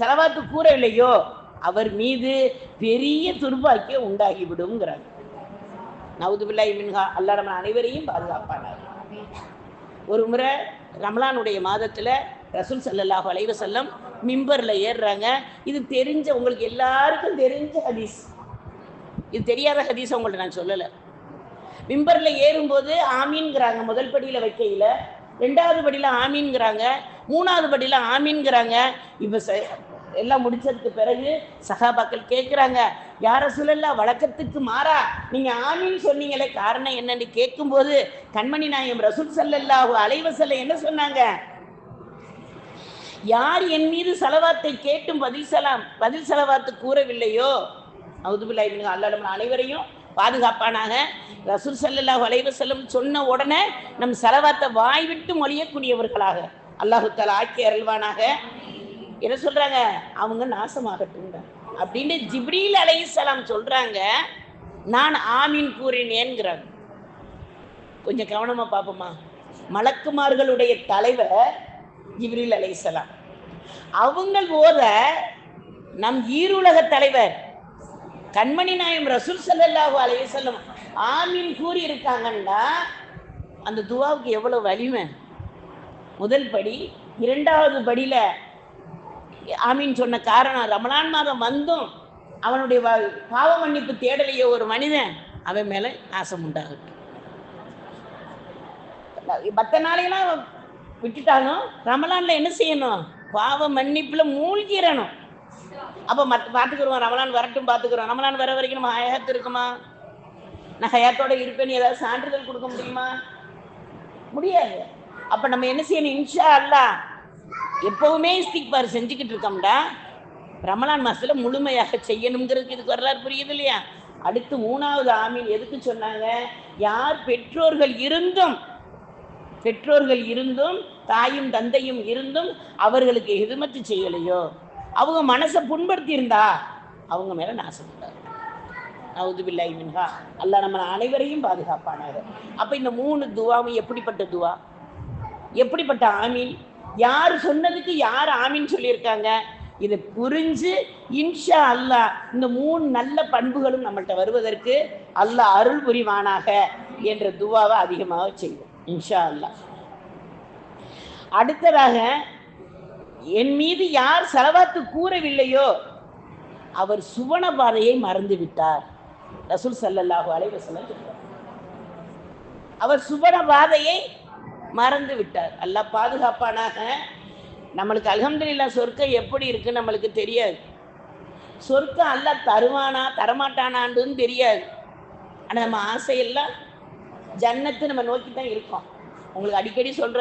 செலவாத்து கூறவில்லையோ அவர் மீது பெரிய துர்பாக்கியம் உண்டாகிவிடுங்கிறாங்க நவுதுபில்லாஹி மின்ஹா அல்லாஹ் நம்ம அனைவரையும் பாதுகாப்பானார். ஒரு முறை ரமலானுடைய மாதத்தில் ரசூல் செல்லல்லாஹ் அலைவ செல்லம் மிம்பரில் ஏறுறாங்க. இது தெரிஞ்ச உங்களுக்கு எல்லாருக்கும் தெரிஞ்ச ஹதீஸ். இது தெரியாத ஹதீஸ் உங்கள்ட்ட நான் சொல்லலை. மிம்பரில் ஏறும்போது ஆமீன்கிறாங்க முதல் படியில் வைக்கையில். ரெண்டாவது படியில் ஆமீன்கிறாங்க மூணாவது படியில் ஆமீன்கிறாங்க இப்போ எல்லாம் முடிச்சதுக்கு பிறகு சகாபாக்கள் கேட்குறாங்க யார சூழல்ல வழக்கத்துக்கு மாறா? நீங்கள் ஆமின்னு சொன்னீங்களே காரணம் என்னன்னு கேட்கும்போது கண்மணி நாயம் ரசூல் சல்லல்லாஹு அலைவசல்ல என்ன சொன்னாங்க? யார் என் மீது செலவாத்தை கேட்டும் பதில் சலாம் பதில் செலவாத்து கூறவில்லையோ? அவுதுபில்லா இவங்க அனைவரையும் பாதுகாப்பானாக. ரசூல் ஸல்லல்லாஹு அலைஹி வஸல்லம் சொன்ன உடனே நம் செலவாத்தை வாய் விட்டு மொழியக்கூடியவர்களாக அல்லாஹு தஆலா ஆக்கி அருள்வானாக. என்ன சொல்றாங்க? அவங்க நாசமாகட்டும் அப்படின்னு ஜிப்ரீல் அலைஹிஸ்ஸலாம் சொல்றாங்க. நான் ஆமீன் கூறினேன்கிறாங்க கொஞ்சம் கவனமா பார்ப்போமா மலக்குமார்களுடைய தலைவர் ஜிப்ரீல் அலைஹிஸ்ஸலாம் அவங்க ஓத நம் ஈருலக தலைவர் கண்மணி நாயம் ரசூல் சல்லாஹு அலைஹி வஸல்லம் ஆமீன் கூறி இருக்காங்கன்னா அந்த துவாவுக்கு எவ்வளவு வலிமை? முதல் படி இரண்டாவது படியில ஆமீன் சொன்ன காரணம் ரமலான் மாதம் வந்தும் அவனுடைய பாவ மன்னிப்பு தேடலையோ ஒரு மனிதன் அவன் மேலே நாசம் உண்டாகட்டும் மற்ற நாளையெல்லாம் விட்டுட்டாலும் ரமலான்ல என்ன செய்யணும்? பாவ மன்னிப்புல மூழ்கிறணும் அப்போ மத் பார்த்துக்குறோம் ரமலான் வரட்டும் பார்த்துக்குறோம். ரமலான் வர வரைக்கும் நம்ம ஹயாத்து இருக்குமா? நான் ஹயாத்தோட இருப்பேன்னு ஏதாவது சான்றிதழ் கொடுக்க முடியுமா? முடியாது. அப்போ நம்ம என்ன செய்யணும்? இன்ஷா அல்லாஹ் எப்பவுமே இஸ்திக்பார் செஞ்சுக்கிட்டு இருக்கோம்டா. ரமலான் மாசத்துல முழுமையாக செய்யணுங்கிறதுக்கு இதுக்கு வரலாறு புரியுது இல்லையா? அடுத்து மூணாவது ஆமீன் எதுக்கு சொன்னாங்க? யார் பெற்றோர்கள் இருந்தும் பெற்றோர்கள் இருந்தும் தாயும் தந்தையும் இருந்தும் அவர்களுக்கு எதுமத்து செய்யலையோ? அவங்க மனசை புண்படுத்தி இருந்தா அவங்க மேல நாசப்பட்டார் நவுது மின்ஹா. அல்லாஹ் நம்ம அனைவரையும் பாதுகாப்பானாங்க அப்ப இந்த மூணு துவாவும் எப்படிப்பட்ட துவா? எப்படிப்பட்ட ஆமீன்? யார் சொன்னதுக்கு யார் ஆமீன் சொல்லியிருக்காங்க? இதை புரிஞ்சு இன்ஷா அல்லாஹ் இந்த மூணு நல்ல பண்புகளும் நம்மள்ட்ட வருவதற்கு அல்லாஹ் அருள் புரிவானாக என்ற துவாவை அதிகமாக செய்வோம் இன்ஷா அல்லாஹ். அடுத்ததாக என் மீது யார் செலவாத்து கூறவில்லையோ அவர் சுவன பாதையை மறந்து விட்டார். ரசூல் ஸல்லல்லாஹு அலைஹி அவர் சுவன பாதையை மறந்து விட்டார். அல்லாஹ் பாதுகாப்பானாக நம்மளுக்கு அல்ஹம்துலில்லாஹ் சொர்க்கம் எப்படி இருக்குன்னு நம்மளுக்கு தெரியாது. சொர்க்கம் அல்ல தருவானா தரமாட்டானான்னு தெரியாது. ஆனால் நம்ம ஆசையெல்லாம் ஜன்னத்தை நம்ம நோக்கி தான் இருக்கோம். உங்களுக்கு அடிக்கடி சொல்ற